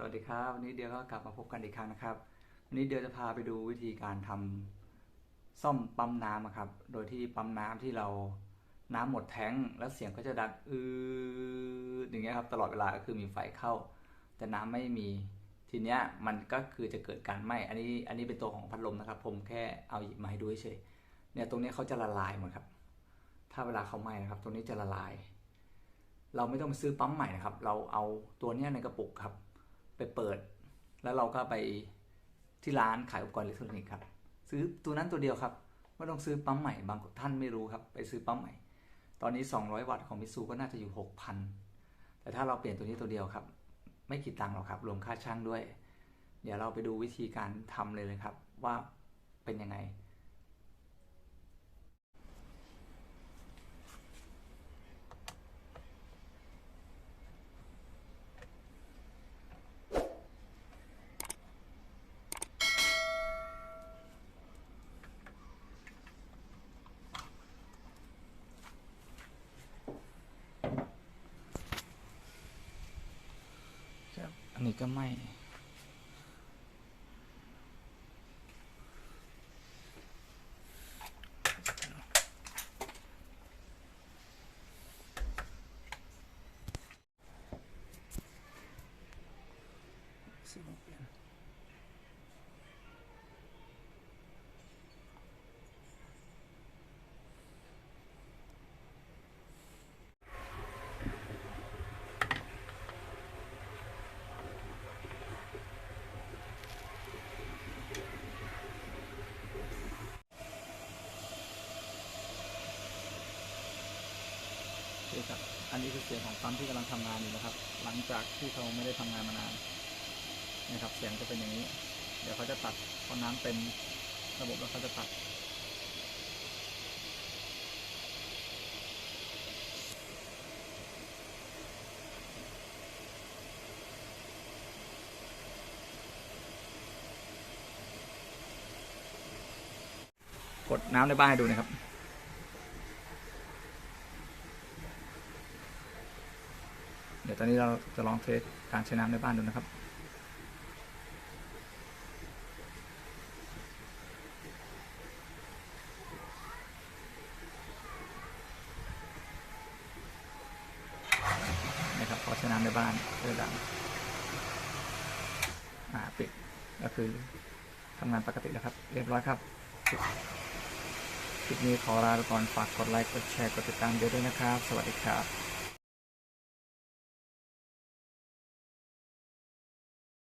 สวัสดีครับ วันนี้เดียวก็กลับมาพบกันอีกครั้งนะครับ วันนี้เดียวจะพาไปดูวิธีการทำซ่อมปั๊มน้ำอะครับ โดยที่ปั๊มน้ำที่เราน้ำหมดแท้งแล้วเสียงก็จะดังอืออย่างเงี้ยครับตลอดเวลาก็คือมีไฟเข้า แต่น้ำไม่มีทีเนี้ยมันก็คือจะเกิดการไหม้อันนี้อันนี้เป็นตัวของพัดลมนะครับ ผมแค่เอาหยิบมาให้ดูเฉยเนี่ยตรงนี้เขาจะละลายหมดครับ ถ้าเวลาเขาไหม้นะครับ ตรงนี้จะละลาย เราไม่ต้องไปซื้อปั๊มใหม่นะครับ เราเอาตัวเนี้ยในกระปุกครับ ไปเปิด แล้วเราก็ไปที่ร้านขายอุปกรณ์อิเล็กทรอนิกส์ครับ ซื้อตัวนั้นตัวเดียวครับไม่ต้องซื้อปั๊มใหม่บางท่านไม่รู้ครับ ไปซื้อปั๊มใหม่ ตอนนี้ 200 วัตต์ของมิซูก็น่าจะอยู่ 6,000 แต่ถ้าเราเปลี่ยนตัวนี้ตัวเดียวครับ ไม่คิดตังค์หรอกครับรวมค่าช่างด้วย เดี๋ยวเราไปดูวิธีการทำเลยเลยครับ ว่าเป็นยังไง ครับ อันนี้ก็ไม่สิบหก อเคครับ อันนี้คือเสียงของปั๊มที่กำลังทำงานอยู่นะครับ หลังจากที่เขาไม่ได้ทำงานมานานนะครับ เสียงจะเป็นอย่างนี้ เดี๋ยวเขาจะตัดพอน้ำเต็มระบบแล้วเขาจะตัด กดน้ำในบ้านให้ดูนะครับ ดี๋ยวตอนนี้เราจะลองเทสการใช้น้ำในบ้านดูนะครับนะครับพอใช้น้ำในบ้านเพื่อดังอ่าปิดก็คือทำงานปกติแล้วครับ เรียบร้อยครับคลิปนี้ขอลาไปก่อนฝากกดไลค์กดแชร์กดติดตามเยอะด้วยนะครับ สวัสดีครับ